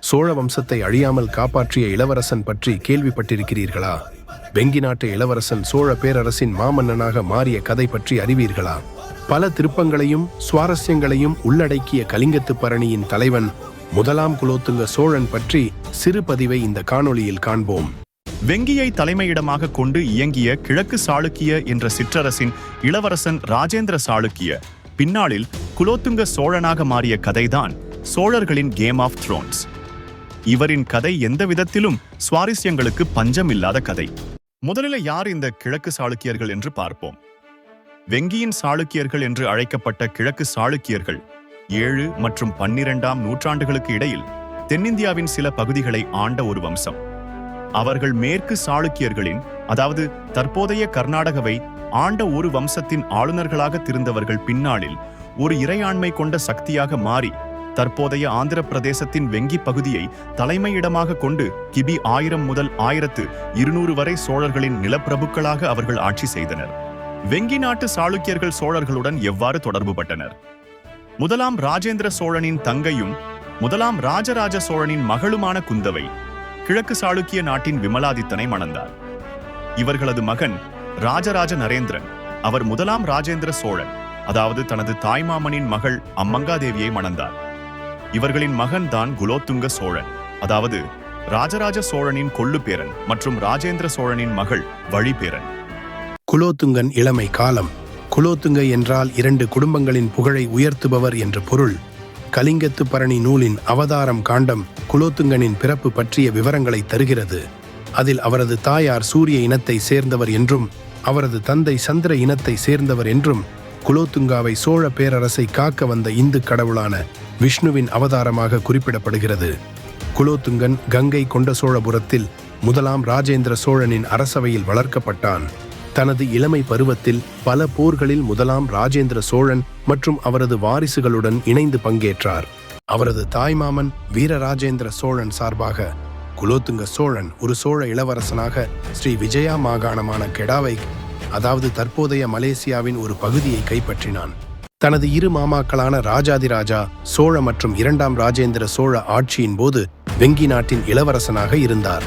சோழ வம்சத்தை அழியாமல் காப்பாற்றிய இளவரசன் பற்றி கேள்விப்பட்டிருக்கிறீர்களா? வெங்கி நாட்டு இளவரசன் சோழ பேரரசின் மாமன்னனாக மாறிய கதை பற்றி அறிவீர்களா? பல திருப்பங்களையும் சுவாரஸ்யங்களையும் உள்ளடக்கிய கலிங்கத்து பரணியின் தலைவன் முதலாம் குலோத்துங்க சோழன் பற்றி சிறு பதிவை இந்த காணொளியில் காண்போம். வெங்கியை தலைமையிடமாக கொண்டு இயங்கிய கிழக்கு சாளுக்கிய என்ற சிற்றரசின் இளவரசன் ராஜேந்திர சாளுக்கிய பின்னாளில் குலோத்துங்க சோழனாக மாறிய கதைதான் சோழர்களின் கேம் ஆஃப் த்ரோன்ஸ் இவரின் கதை எந்த விதத்திலும் சுவாரஸ்யங்களுக்கு பஞ்சம் இல்லாத கதை. முதலில் யார் இந்த கிழக்கு சாளுக்கியர்கள் என்று பார்ப்போம். வெங்கியின் சாளுக்கியர்கள் என்று அழைக்கப்பட்ட கிழக்கு சாளுக்கியர்கள் ஏழு மற்றும் பன்னிரெண்டாம் நூற்றாண்டுகளுக்கு இடையில் தென்னிந்தியாவின் சில பகுதிகளை ஆண்ட ஒரு வம்சம். அவர்கள் மேற்கு சாளுக்கியர்களின் அதாவது தற்போதைய கர்நாடகவை ஆண்ட ஒரு வம்சத்தின் ஆளுநர்களாக திருந்தவர்கள் பின்னாளில் ஒரு இறையாண்மை கொண்ட சக்தியாக மாறி தற்போதைய ஆந்திர பிரதேசத்தின் வெங்கி பகுதியை தலைமையிடமாக கொண்டு கிபி ஆயிரம் முதல் ஆயிரத்து இருநூறு வரை சோழர்களின் நிலப்பிரபுக்களாக அவர்கள் ஆட்சி செய்தனர். வெங்கி நாட்டு சாளுக்கியர்கள் சோழர்களுடன் எவ்வாறு தொடர்புபட்டனர் முதலாம் ராஜேந்திர சோழனின் தங்கையும் முதலாம் ராஜராஜ சோழனின் மகளுமான குந்தவை கிழக்கு சாளுக்கிய நாட்டின் விமலாதித்தனை மணந்தார். இவர்களது மகன் ராஜராஜ நரேந்திரன். அவர் முதலாம் ராஜேந்திர சோழன். அதாவது தனது தாய்மாமனின் மகள் அம்மங்காதேவியை மணந்தார். இவர்களின் மகன் தான் குலோத்துங்க சோழன். அதாவது ராஜராஜ சோழனின் கொள்ளுப்பேரன் மற்றும் ராஜேந்திர சோழனின் மகள் வழிபேரன். குலோத்துங்கன் இளமை காலம். குலோத்துங்க என்றால் இரண்டு குடும்பங்களின் புகழை உயர்த்துபவர் என்று பொருள். கலிங்கத்து பரணி நூலின் அவதாரம் காண்டம் குலோத்துங்கனின் பிறப்பு பற்றிய விவரங்களை தருகிறது. அதில் அவரது தாயார் சூரிய இனத்தை சேர்ந்தவர் என்றும் அவரது தந்தை சந்திர இனத்தை சேர்ந்தவர் என்றும் குலோத்துங்காவை சோழ பேரரசை காக்க வந்த இந்து கடவுளான விஷ்ணுவின் அவதாரமாக குறிப்பிடப்படுகிறது. குலோத்துங்கன் கங்கை கொண்ட சோழபுரத்தில் முதலாம் ராஜேந்திர சோழனின் அரசவையில் வளர்க்கப்பட்டான். தனது இளமை பருவத்தில் பல போர்களில் முதலாம் ராஜேந்திர சோழன் மற்றும் அவரது வாரிசுகளுடன் இணைந்து பங்கேற்றார். அவரது தாய்மாமன் வீரராஜேந்திர சோழன் சார்பாக குலோத்துங்க சோழன் ஒரு சோழ இளவரசனாக ஸ்ரீ விஜயா மாகாணமான கெடாவை அதாவது தற்போதைய மலேசியாவின் ஒரு பகுதியை கைப்பற்றினான். தனது இரு மாமாக்களான ராஜாதிராஜா சோழ மற்றும் இரண்டாம் ராஜேந்திர சோழ ஆட்சியின் போது வெங்கி நாட்டின் இளவரசனாக இருந்தார்.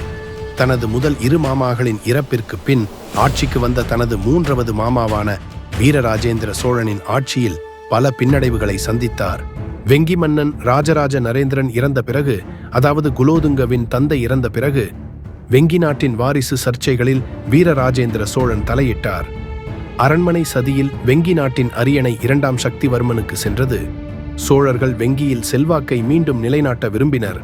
தனது முதல் இரு மாமாகளின் இறப்பிற்கு பின் ஆட்சிக்கு வந்த தனது மூன்றாவது மாமாவான வீரராஜேந்திர சோழனின் ஆட்சியில் பல பின்னடைவுகளை சந்தித்தார். வெங்கி மன்னன் ராஜராஜ நரேந்திரன் இறந்த பிறகு அதாவது குலோதுங்கவின் தந்தை இறந்த பிறகு வெங்கி நாட்டின் வாரிசு சர்ச்சைகளில் வீரராஜேந்திர சோழன் தலையிட்டார். அரண்மனை சதியில் வெங்கி நாட்டின் அரியணை இரண்டாம் சக்திவர்மனுக்கு சென்றது. சோழர்கள் வெங்கியில் செல்வாக்கை மீண்டும் நிலைநாட்ட விரும்பினர்.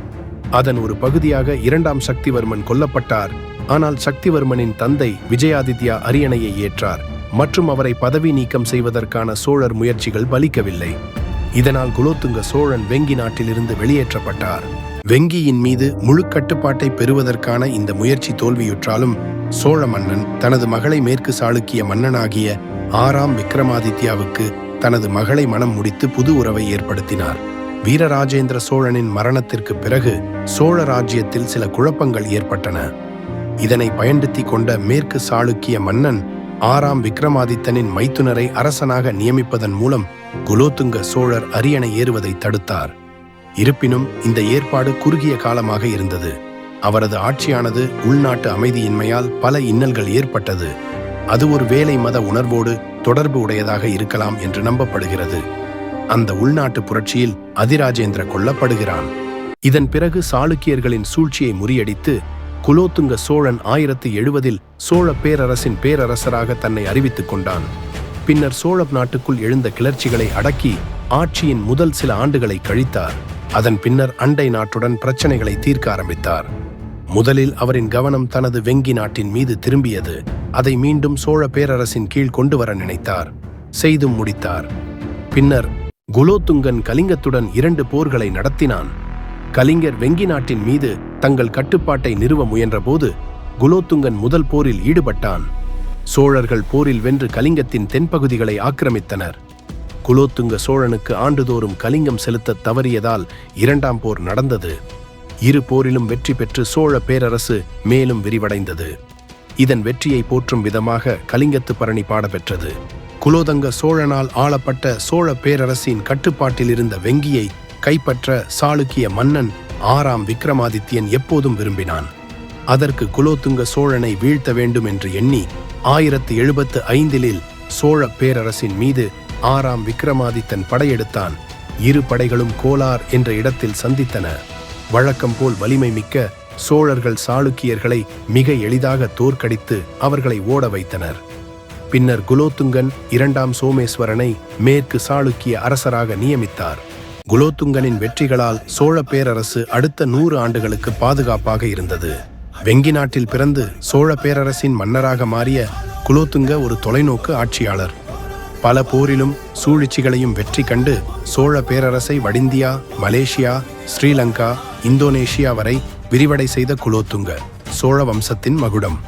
அதன் ஒரு பகுதியாக இரண்டாம் சக்திவர்மன் கொல்லப்பட்டார். ஆனால் சக்திவர்மனின் தந்தை விஜயாதித்யா அரியணையை ஏற்றார். மற்றும் அவரை பதவி நீக்கம் செய்வதற்கான சோழர் முயற்சிகள் பலிக்கவில்லை. இதனால் குலோத்துங்க சோழன் வெங்கி நாட்டிலிருந்து வெளியேற்றப்பட்டார். வெங்கியின் மீது முழு கட்டுப்பாட்டை பெறுவதற்கான இந்த முயற்சி தோல்வியுற்றாலும் சோழ மன்னன் தனது மகளை மேற்கு சாளுக்கிய மன்னனாகிய ஆறாம் விக்ரமாதித்யாவுக்கு தனது மகளை மனம் முடித்து புது உறவை ஏற்படுத்தினார். வீரராஜேந்திர சோழனின் மரணத்திற்கு பிறகு சோழ ராஜ்யத்தில் சில குழப்பங்கள் ஏற்பட்டன. இதனை பயன்படுத்தி கொண்ட மேற்கு சாளுக்கிய மன்னன் ஆறாம் விக்ரமாதித்தனின் மைத்துனரை அரசனாக நியமிப்பதன் மூலம் குலோத்துங்க சோழர் அரியணை ஏறுவதை தடுத்தார். இருப்பினும் இந்த ஏற்பாடு குறுகிய காலமாக இருந்தது. அவரது ஆட்சியானது உள்நாட்டு அமைதியின்மையால் பல இன்னல்கள் ஏற்பட்டது. அது ஒரு வேலை மத உணர்வோடு தொடர்பு உடையதாக இருக்கலாம் என்று நம்பப்படுகிறது. அந்த உள்நாட்டு புரட்சியில் அதிராஜேந்திர கொல்லப்படுகிறான். இதன் பிறகு சாளுக்கியர்களின் சூழ்ச்சியை முறியடித்து குலோத்துங்க சோழன் ஆயிரத்தி எழுபதில் சோழ பேரரசின் பேரரசராக தன்னை அறிவித்துக் கொண்டான். பின்னர் சோழ நாட்டுக்குள் எழுந்த கிளர்ச்சிகளை அடக்கி ஆட்சியின் முதல் சில ஆண்டுகளை கழித்தார். அதன் பின்னர் அண்டை நாட்டுடன் பிரச்சனைகளை தீர்க்க ஆரம்பித்தார். முதலில் அவரின் கவனம் தனது வெங்கி நாட்டின் மீது திரும்பியது. அதை மீண்டும் சோழ பேரரசின் கீழ் கொண்டு வர நினைத்தார். செய்தும் முடித்தார். பின்னர் குலோத்துங்கன் கலிங்கத்துடன் இரண்டு போர்களை நடத்தினான். கலிங்கர் வெங்கி நாட்டின் மீது தங்கள் கட்டுப்பாட்டை நிறுவ முயன்றபோது குலோத்துங்கன் முதல் போரில் ஈடுபட்டான். சோழர்கள் போரில் வென்று கலிங்கத்தின் தென்பகுதிகளை ஆக்கிரமித்தனர். குலோத்துங்க சோழனுக்கு ஆண்டுதோறும் கலிங்கம் செலுத்த தவறியதால் இரண்டாம் போர் நடந்தது. இரு போரிலும் வெற்றி பெற்று சோழ பேரரசு மேலும் விரிவடைந்தது. இதன் வெற்றியை போற்றும் விதமாக கலிங்கத்து பரணி பாடப்பெற்றது. குலோதங்க சோழனால் ஆளப்பட்ட சோழ பேரரசின் கட்டுப்பாட்டில் இருந்த வெங்கியை கைப்பற்ற சாளுக்கிய மன்னன் ஆறாம் விக்ரமாதித்யன் எப்போதும் விரும்பினான். அதற்கு குலோத்துங்க சோழனை வீழ்த்த வேண்டும் என்று எண்ணி ஆயிரத்து எழுபத்து ஐந்திலில் சோழ பேரரசின் மீது ஆறாம் விக்ரமாதித்தன் படையெடுத்தான். இரு படைகளும் கோலார் என்ற இடத்தில் சந்தித்தன. வழக்கம் போல் வலிமை மிக்க சோழர்கள் சாளுக்கியர்களை மிக எளிதாக தோற்கடித்து அவர்களை ஓட வைத்தனர். பின்னர் குலோத்துங்கன் இரண்டாம் சோமேஸ்வரனை மேற்கு சாளுக்கிய அரசராக நியமித்தார். குலோத்துங்கனின் வெற்றிகளால் சோழ பேரரசு அடுத்த நூறு ஆண்டுகளுக்கு பாதுகாப்பாக இருந்தது. வெங்கி நாட்டில் பிறந்து சோழ பேரரசின் மன்னராக மாறிய குலோத்துங்க ஒரு தொலைநோக்கு ஆட்சியாளர். பல போரிலும் சூழ்ச்சிகளையும் வெற்றி கண்டு சோழ பேரரசை வடிந்தியா மலேசியா ஸ்ரீலங்கா இந்தோனேஷியா வரை விரிவடை செய்த குலோத்துங்க சோழ வம்சத்தின் மகுடம்.